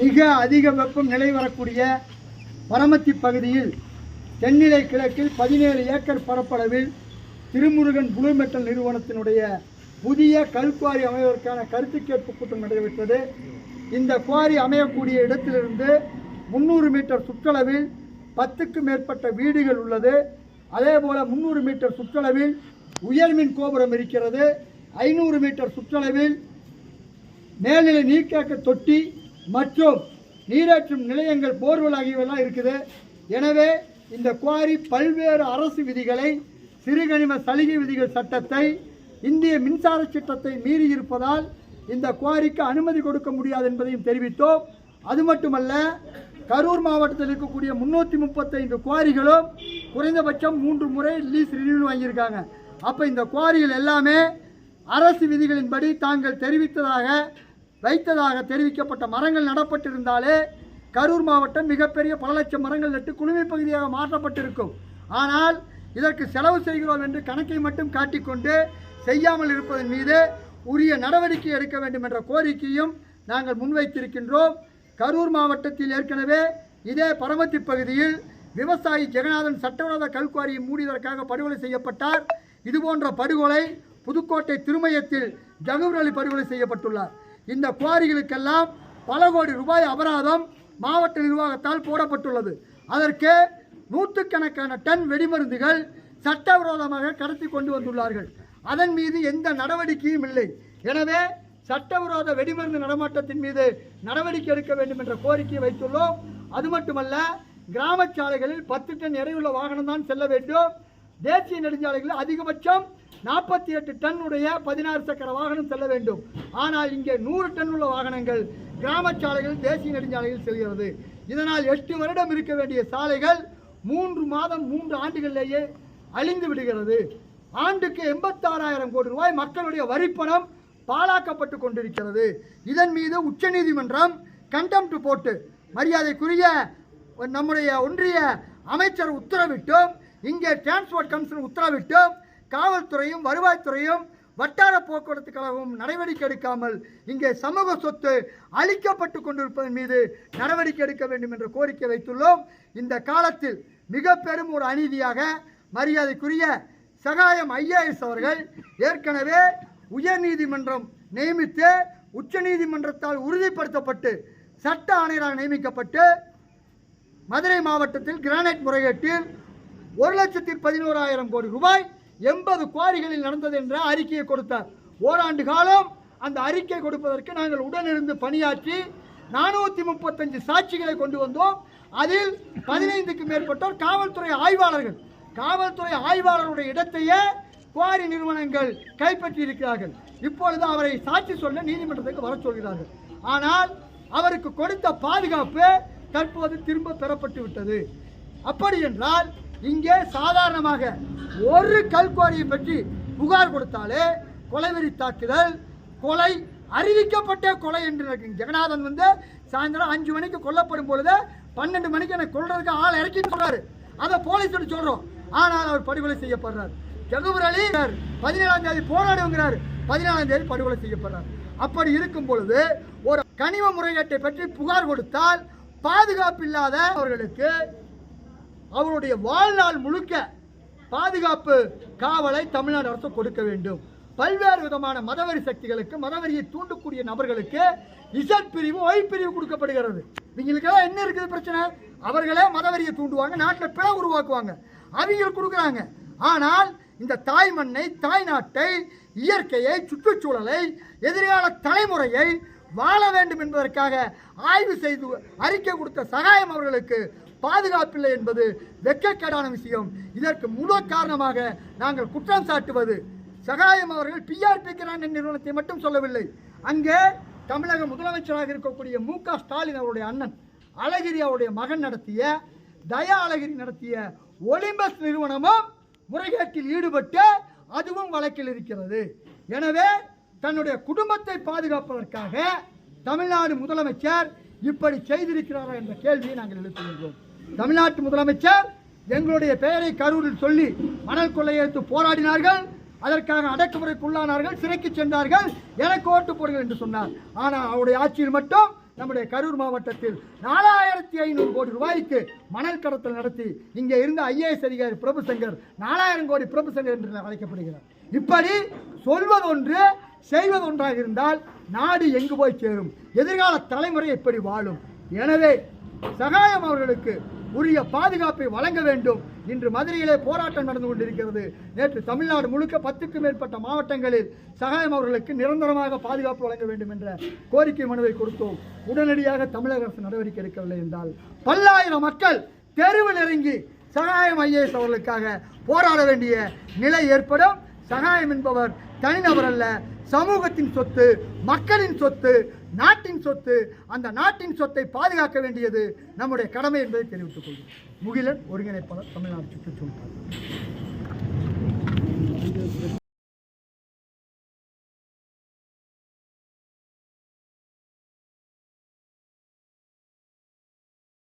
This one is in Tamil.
மிக அதிக வெப்பம் நிலை வரக்கூடிய பரமத்தி பகுதியில் தென்னிலை கிழக்கில் பதினேழு ஏக்கர் பரப்பளவில் திருமுருகன் புளூ மெட்டல் நிறுவனத்தினுடைய புதிய கல்குவாரி அமைவதற்கான கருத்து கேட்பு கூட்டம் நடைபெற்றது. இந்த குவாரி அமையக்கூடிய இடத்திலிருந்து முந்நூறு மீட்டர் சுற்றளவில் பத்துக்கு மேற்பட்ட வீடுகள் உள்ளது. அதே போல் முந்நூறு மீட்டர் சுற்றளவில் உயர்மின் கோபுரம் இருக்கிறது. ஐநூறு மீட்டர் சுற்றளவில் மேல்நிலை நீர்க்காக்க தொட்டி மற்றும் நீரேற்றும் நிலையங்கள் போர்வெல் ஆகியவெல்லாம் இருக்குது. எனவே இந்த குவாரி பல்வேறு அரசு விதிகளை சிறுகனிம சலுகை விதிகள் சட்டத்தை இந்திய மின்சார சட்டத்தை மீறி இருப்பதால் இந்த குவாரிக்கு அனுமதி கொடுக்க முடியாது என்பதையும் தெரிவித்தோம். அது மட்டுமல்ல கரூர் மாவட்டத்தில் இருக்கக்கூடிய முன்னூற்றி முப்பத்தைந்து குவாரிகளும் குறைந்தபட்சம் மூன்று முறை லீஸ் ரினியூல் வாங்கியிருக்காங்க. அப்போ இந்த குவாரிகள் எல்லாமே அரசு விதிகளின்படி தாங்கள் தெரிவித்ததாக வைத்ததாக தெரிவிக்கப்பட்ட மரங்கள் நடப்பட்டிருந்தாலே கரூர் மாவட்டம் மிகப்பெரிய பல லட்சம் மரங்கள் நட்டு குளுமை பகுதியாக மாற்றப்பட்டிருக்கும். ஆனால் இதற்கு செலவு செய்கிறோம் என்று கணக்கை மட்டும் காட்டிக்கொண்டு செய்யாமல் இருப்பதன் மீது உரிய நடவடிக்கை எடுக்க வேண்டும் என்ற கோரிக்கையும் நாங்கள் முன்வைத்திருக்கின்றோம். கரூர் மாவட்டத்தில் ஏற்கனவே இதே பரமத்தி பகுதியில் விவசாயி ஜெகநாதன் சட்டவிரோத கல்குவாரியை மூடியதற்காக படுகொலை செய்யப்பட்டார். இதுபோன்ற படுகொலை புதுக்கோட்டை திருமயத்தில் ஜகூர் அலி படுகொலை செய்யப்பட்டுள்ளார். இந்த குவாரிகளுக்கெல்லாம் பல கோடி ரூபாய் அபராதம் மாவட்ட நிர்வாகத்தால் போடப்பட்டுள்ளது. அதற்கு நூற்றுக்கணக்கான டன் வெடிமருந்துகள் சட்டவிரோதமாக கடத்தி கொண்டு வந்துள்ளார்கள். அதன் மீது எந்த நடவடிக்கையும் இல்லை. எனவே சட்டவிரோத வெடிமருந்து நடமாட்டத்தின் மீது நடவடிக்கை எடுக்க வேண்டும் என்ற கோரிக்கையை வைத்துள்ளோம். அது மட்டுமல்ல கிராம சாலைகளில் பத்து டன் எடையுள்ள வாகனம் தான் செல்ல வேண்டும். தேசிய நெடுஞ்சாலைகளில் அதிகபட்சம் நாற்பத்தி எட்டு டன் உடைய பதினாறு சக்கர வாகனம் செல்ல வேண்டும். ஆனால் இங்கே நூறு டன் உள்ள வாகனங்கள் கிராம சாலைகள் தேசிய நெடுஞ்சாலையில் செல்கிறது. இதனால் எட்டு வருடம் இருக்க வேண்டிய சாலைகள் மூன்று மாதம் மூன்று ஆண்டுகளிலேயே அழிந்து விடுகிறது. ஆண்டுக்கு எண்பத்தாறாயிரம் கோடி ரூபாய் மக்களுடைய வரிப்பணம் பாழாக்கப்பட்டு கொண்டிருக்கிறது. இதன் மீது உச்சநீதிமன்றம் கண்டெம்ட் போட்டு மரியாதைக்குரிய நம்முடைய ஒன்றிய அமைச்சர் உத்தரவிட்டும். இங்கே டிரான்ஸ்போர்ட் கமிஷன் உத்தரவிட்டும். காவல்துறையும் வருவாய்த்துறையும் வட்டார போக்குவரத்து கழகமும் நடவடிக்கை எடுக்காமல் இங்கே சமூக சொத்து அளிக்கப்பட்டு கொண்டிருப்பதன் மீது நடவடிக்கை எடுக்க வேண்டும் என்ற கோரிக்கை வைத்துள்ளோம். இந்த காலத்தில் மிக பெரும் ஒரு அநீதியாக மரியாதைக்குரிய சகாயம் ஐஏஎஸ் அவர்கள் ஏற்கனவே உயர்நீதிமன்றம் நியமித்து உச்சநீதிமன்றத்தால் உறுதிப்படுத்தப்பட்டு சட்ட ஆணையராக நியமிக்கப்பட்டு மதுரை மாவட்டத்தில் கிரானைட் முறைகேட்டில் ஒரு லட்சத்தி பதினோராயிரம் கோடி ரூபாய் எண்பது குவாரிகளில் நடந்தது என்ற அறிக்கையை கொடுத்தார். ஓராண்டு காலம் அந்த அறிக்கை கொடுப்பதற்கு நாங்கள் உடனிருந்து பணியாற்றி நானூற்றி முப்பத்தஞ்சு சாட்சிகளை கொண்டு வந்தோம். அதில் பதினைந்துக்கு மேற்பட்டோர் காவல்துறை ஆய்வாளர்கள். காவல்துறை ஆய்வாளருடைய இடத்தையே குவாரி நிறுவனங்கள் கைப்பற்றி இருக்கிறார்கள் இப்பொழுது அவரை சாட்சி சொல்ல நீதிமன்றத்துக்கு வர சொல்கிறார்கள். ஆனால் அவருக்கு கொடுத்த பாதுகாப்பு தற்போது திரும்ப பெறப்பட்டு விட்டது. அப்படி என்றால் இங்கே சாதாரணமாக ஒரு கல்குவாரியை பற்றி புகார் கொடுத்தாலே கொலைவெறி தாக்குதல் கொலை அறிவிக்கப்பட்ட கொலை என்று இருக்கு. ஜெகநாதன் வந்து சாயந்தரம் அஞ்சு மணிக்கு கொல்லப்படும் பொழுது பன்னெண்டு மணிக்கு எனக்கு கொள்றதுக்கு ஆள் இறக்கி சொல்றாரு. அதை போலீஸ் சொல்றோம். ஆனால் அவர் படுகொலை செய்யப்படுறார். ஜகுபர் அலி பதினேழாம் தேதி போராடுங்கிறார். பதினேழாம் தேதி படுகொலை செய்யப்படுறார். அப்படி இருக்கும் பொழுது ஒரு கனிம முறைகேட்டை பற்றி புகார் கொடுத்தால் பாதுகாப்பு இல்லாத அவர்களுக்கு அவருடைய வாழ்நாள் முழுக்க பாதுகாப்பு காவலை தமிழ்நாடு அரசு கொடுக்க வேண்டும். பல்வேறு விதமான மதவெறி சக்திகளுக்கு மதவெறியை தூண்டக்கூடிய நபர்களுக்கு இசட் பிரிவு ஒய் பிரிவு கொடுக்கப்படுகிறது. இவங்களுக்கெல்லாம் என்ன இருக்குது பிரச்சனை? அவர்களே மதவெறியை தூண்டுவாங்க நாட்டில் பிளவு உருவாக்குவாங்க. அவங்களுக்கு கொடுக்குறாங்க. ஆனால் இந்த தாய் மண்ணை தாய் நாட்டை இயற்கையை சுற்றுச்சூழலை எதிர்கால தலைமுறையை வாழ வேண்டும் என்பதற்காக ஆய்வு செய்து அறிக்கை கொடுத்த சகாயம் அவர்களுக்கு பாதுகாப்பில்லை என்பது வெக்கக்கேடான விஷயம். இதற்கு முழு காரணமாக நாங்கள் குற்றம் சாட்டுவது. சகாயம் அவர்கள் பிஆர்பி கிராண்ட் நிறுவனத்தை மட்டும் சொல்லவில்லை. அங்கே தமிழக முதலமைச்சராக இருக்கக்கூடிய மு க ஸ்டாலின் அவருடைய அண்ணன் அழகிரி அவருடைய மகன் நடத்திய தயா அழகிரி நடத்திய ஒலிம்பஸ் நிறுவனமும் முறைகேட்டில் ஈடுபட்டு அதுவும் வழக்கில் இருக்கிறது. எனவே தன்னுடைய குடும்பத்தை பாதுகாப்பதற்காக தமிழ்நாடு முதலமைச்சர் இப்படி செய்திருக்கிறாரா என்ற கேள்வியை நாங்கள் எழுப்புகின்றோம். தமிழ்நாட்டு முதலமைச்சர் எங்களுடைய பெயரை கரூரில் சொல்லி மணல் கொள்ளையெடுத்து போராடினார்கள். அதற்காக அடக்குமுறைக்குள்ளானார்கள் சிறைக்கு சென்றார்கள். எனக்கு ஓட்டு போடுங்கள் என்று சொன்னார். ஆனால் அவருடைய ஆட்சியில் மட்டும் நம்முடைய கரூர் மாவட்டத்தில் நாலாயிரத்தி ஐநூறு கோடி ரூபாய்க்கு மணல் கடத்தல் நடத்தி இங்கே இருந்த ஐஏஎஸ் அதிகாரி பிரபுசங்கர் நாலாயிரம் கோடி பிரபுசங்கர் என்று அழைக்கப்படுகிறார். இப்படி சொல்வதொன்று செய்வதொன்றாக இருந்தால் நாடு எங்கு போய் சேரும்? எதிர்கால தலைமுறை எப்படி வாழும்? எனவே சகாயம் அவர்களுக்கு உரிய பாதுகாப்பை வழங்க வேண்டும். இன்று மதுரையிலே போராட்டம் நடந்து கொண்டிருக்கிறது. நேற்று தமிழ்நாடு முழுக்க பத்துக்கும் மேற்பட்ட மாவட்டங்களில் சகாயம் அவர்களுக்கு நிரந்தரமாக பாதுகாப்பு வழங்க வேண்டும் என்ற கோரிக்கை மனுவை கொடுத்தோம். உடனடியாக தமிழக அரசு நடவடிக்கை எடுக்கவில்லை என்றால் பல்லாயிரம் மக்கள் தெருவில் இறங்கி சகாயம் ஐஏஎஸ் அவர்களுக்காக போராட வேண்டிய நிலை ஏற்படும். சகாயம் என்பவர் தனிநபர் அல்ல சமூகத்தின் சொத்து மக்களின் சொத்து நாட்டின் சொத்து அந்த நாட்டின் சொத்தை பாதுகாக்க வேண்டியது நம்முடைய கடமை என்பதை தெரிவித்துக் கொள்கிறோம். முகிலன் ஒருங்கிணைப்பாளர் தமிழ்நாடு சுற்றுச்சூழல்